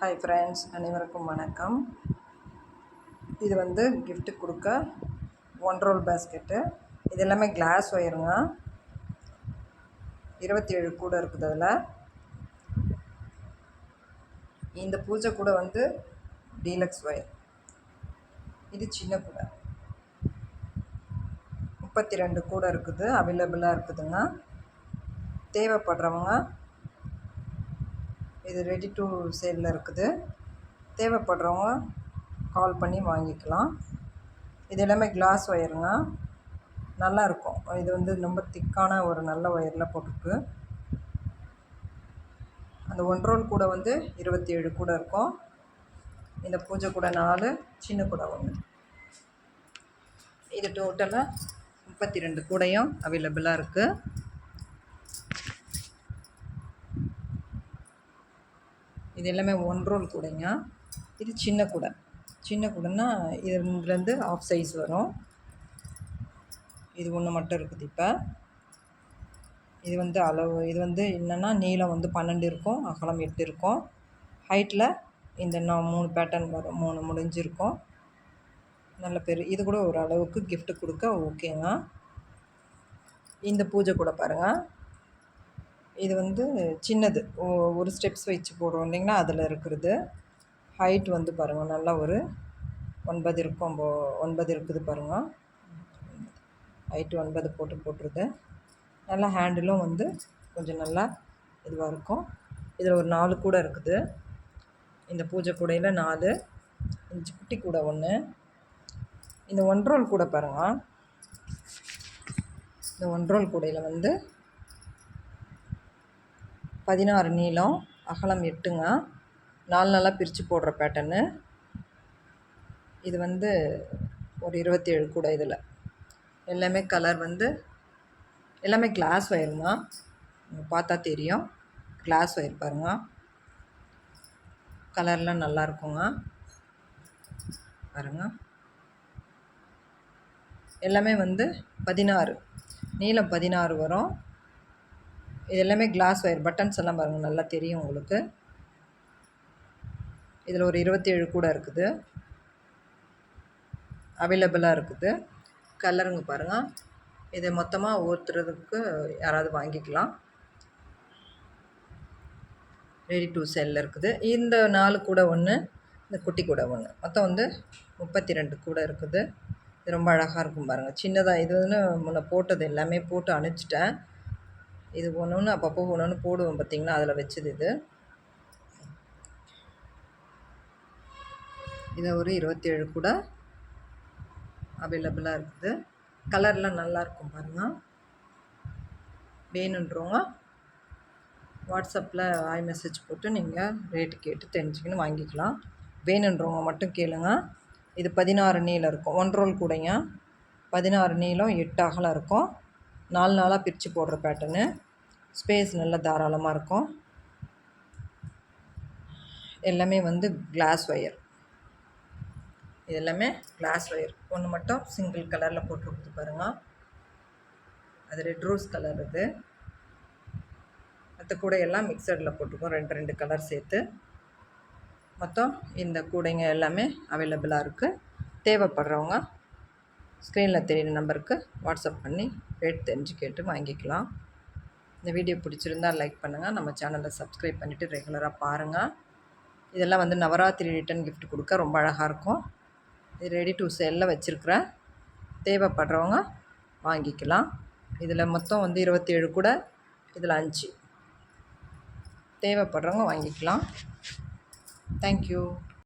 Hi friends அனைவருக்கும் வணக்கம். இது வந்து கிஃப்ட்டு கொடுக்க ஒன் ரோல் பேஸ்கெட்டு இது எல்லாமே கிளாஸ் ஒயருங்க இருபத்தி ஏழு கூட இருக்குது அதில். இந்த பூஜை கூட வந்து டீலக்ஸ் ஒயர் இது சின்ன கூட. முப்பத்தி ரெண்டு கூட இருக்குது அவைலபிளாக இருக்குதுங்க. தேவைப்படுறவங்க இது ரெடி டு சேலில் இருக்குது. தேவைப்படுறவங்க கால் பண்ணி வாங்கிக்கலாம். இது எல்லாமே கிளாஸ் ஒயருங்க நல்லாயிருக்கும் இது வந்து ரொம்ப திக்கான ஒரு நல்ல ஒயரில் போட்டிருக்கு. அந்த ஒன் ரோல் கூட வந்து இருபத்தி ஏழு கூட இருக்கும். இந்த பூஜை கூட நாலு சின்ன கூட ஒன்று இது டோட்டலாக முப்பத்தி ரெண்டு கூடையும் அவைலபிளாக இருக்குது இது எல்லாமே ஒன் ரோல் கூடைங்க. இது சின்ன கூடை. சின்ன கூடைன்னா இதுலேருந்து ஆஃப் சைஸ் வரும். இது ஒன்று மட்டும் இருக்குது இப்போ. இது வந்து அளவு இது வந்து என்னென்னா நீளம் வந்து பன்னெண்டு இருக்கும் அகலம் எட்டு இருக்கும். ஹைட்டில் இந்த நான் மூணு பேட்டர்ன் வரும் மூணு முடிஞ்சிருக்கும். நல்ல பெரு இது கூட ஒரு அளவுக்கு கிஃப்ட் கொடுக்க ஓகேங்க இந்த பூஜை கூட பாருங்கள் இது வந்து சின்னது. ஒரு ஸ்டெப்ஸ் வச்சு போடுவோம் இல்லைங்களா? அதில் இருக்கிறது. ஹைட் வந்து பாருங்கள் நல்லா ஒரு ஒன்பது இருக்கும் போ ஒன்பது இருக்குது பாருங்கள் ஹைட்டு ஒன்பது போட்டு போட்டுருது. நல்லா ஹேண்டிலும் வந்து கொஞ்சம் நல்லா இதுவாக இருக்கும். இதில் ஒரு நாலு கூட இருக்குது. இந்த பூஜை கூடையில் நாலு இஞ்சி குட்டி கூடை ஒன்று இந்த ஒன் ரோல் கூட பாருங்கள் இந்த ஒன் ரோல் கூடையில் வந்து பதினாறு நீளம் அகலம் எட்டுங்க. நாலு நாளாக பிரித்து போடுற பேட்டர்னு இது வந்து ஒரு இருபத்தேழு கூட இதில். எல்லாமே கலர் வந்து எல்லாமே கிளாஸ் ஒயருங்க உங்களுக்கு பார்த்தா தெரியும். கிளாஸ் ஒயர் பாருங்க. கலர்லாம் நல்லா இருக்குங்க. பாருங்க. எல்லாமே வந்து பதினாறு. நீளம் பதினாறு வரும். இது எல்லாமே கிளாஸ் ஒயர் பட்டன்ஸ் எல்லாம் பாருங்கள் நல்லா தெரியும் உங்களுக்கு. இதில் ஒரு இருபத்தேழு கூட இருக்குது. அவைலபிளாக இருக்குது. கலருங்க பாருங்கள் இதை மொத்தமாக ஒருத்தருக்கு யாராவது வாங்கிக்கலாம். ரெடி டு செல்லில் இருக்குது. இந்த நாலு கூட ஒன்று இந்த குட்டி கூட ஒன்று மொத்தம் வந்து முப்பத்தி ரெண்டு கூட இருக்குது. இது ரொம்ப அழகாக இருக்கும் பாருங்கள் சின்னதாக இது வந்து முன்ன போட்டது எல்லாமே போட்டு அனுப்பிச்சிட்டேன் இது ஒன்று ஒன்று அப்பப்போ ஒன்று ஒன்று போடுவோம் பார்த்தீங்களா அதில் வச்சது இது. இது ஒரு இருபத்தேழு கூட அவைலபிளாக இருக்குது. கலர்லாம் நல்லா இருக்கும் பாருங்கள் வேணுன்றவங்க வாட்ஸ்அப்பில் ஆய் மெசேஜ் போட்டு நீங்கள் ரேட்டு கேட்டு தெரிஞ்சுக்கின்னு வாங்கிக்கலாம். வேணுன்றவங்க மட்டும் கேளுங்க. இது பதினாறு நீளம் இருக்கும். ஒன் ரோல் கூடைங்க. பதினாறு நீளம் எட்டு அகலம் இருக்கும். நாலு நாளாக பிரித்து போடுற பேட்டர்னு ஸ்பேஸ் நல்லா தாராளமாக இருக்கும். எல்லாமே வந்து கிளாஸ் ஒயர் இது எல்லாமே கிளாஸ் ஒயர் ஒன்று மட்டும் சிங்கிள் கலரில் போட்டு கொடுத்து பாருங்கள் அது ரெட் ரோஸ் கலர் இது. மற்ற கூடையெல்லாம் மிக்சடில் போட்டுக்கோம். ரெண்டு ரெண்டு கலர் சேர்த்து. மொத்தம் இந்த கூடைங்க எல்லாமே அவைலபிளாக இருக்குது தேவைப்படுறவங்க ஸ்க்ரீனில் தெரியுற நம்பருக்கு வாட்ஸ்அப் பண்ணி ரேட் தெரிஞ்சு கேட்டு வாங்கிக்கலாம். இந்த வீடியோ பிடிச்சிருந்தா லைக் பண்ணுங்கள் நம்ம சேனலை சப்ஸ்கிரைப் பண்ணிவிட்டு ரெகுலராக பாருங்கள் இதெல்லாம் வந்து நவராத்திரி ரிட்டன் கிஃப்ட் கொடுக்க ரொம்ப அழகாக இருக்கும். இது ரெடி டு செல்லில் வச்சுருக்கிறேன். தேவைப்படுறவங்க வாங்கிக்கலாம். இதில் மொத்தம் வந்து இருபத்தேழு கூட இதில் அஞ்சு. தேவைப்படுறவங்க வாங்கிக்கலாம். தேங்க்யூ